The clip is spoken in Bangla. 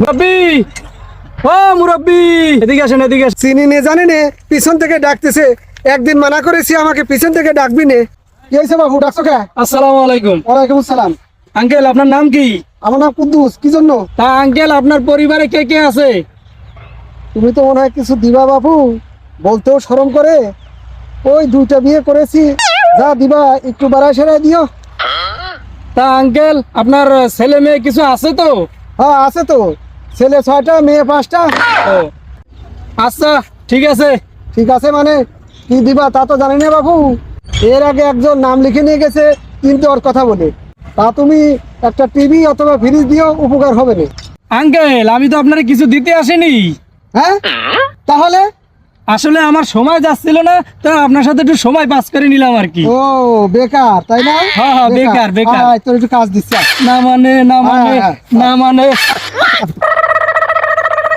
মুরব্বি! ও মুরব্বি! এদিকে আসেন এদিকে আসেন। চিনি নে জানি নে পিছন থেকে ডাকতেছে। একদিন মানা করেছি আমাকে পিছন থেকে ডাকবি নে। কি হয়েছে বাবু ডাকছো কে? আসসালামু আলাইকুম। ওয়ালাইকুম আসসালাম। আঙ্কেল আপনার নাম কি? আমার নাম কুদ্দুস কি জন্য? তা আঙ্কেল আপনার পরিবারে কে কে আছে? তুমি তো মনে হয় কিছু দিবা বাবু বলতেও শরম করে। ওই দুইটা বিয়ে করেছি যা দিবা একটু বাড়ায় সেরাই দিও। তা আঙ্কেল আপনার ছেলে মেয়ে কিছু আছে তো? হ্যাঁ আছে তো। ছেলে ছয়টা মেয়ে পাঁচটা। ও। আচ্ছা ঠিক আছে। ঠিক আছে মানে কি দিবা তা তো জানি না বাবু এর আগে একজন নাম লিখে নিয়ে গেছে কিন্তু ওর কথা বলে। তা তুমি একটা টিভি অথবা ফ্রিজ দিও উপকার হবে না আঙ্কেল আমি তো আপনার কিছু দিতে আসিনি। হ্যাঁ? তাহলে? আসলে আমার সময় যাচ্ছিল না তো আপনার সাথে একটু সময় পাস করে নিলাম আর কি। ও বেকার তাই না? হ্যাঁ, হ্যাঁ, বেকার, বেকার। তোর একটু কাজ দিচ্ছে না মানে না মানে হ্যাঁ, না মানে।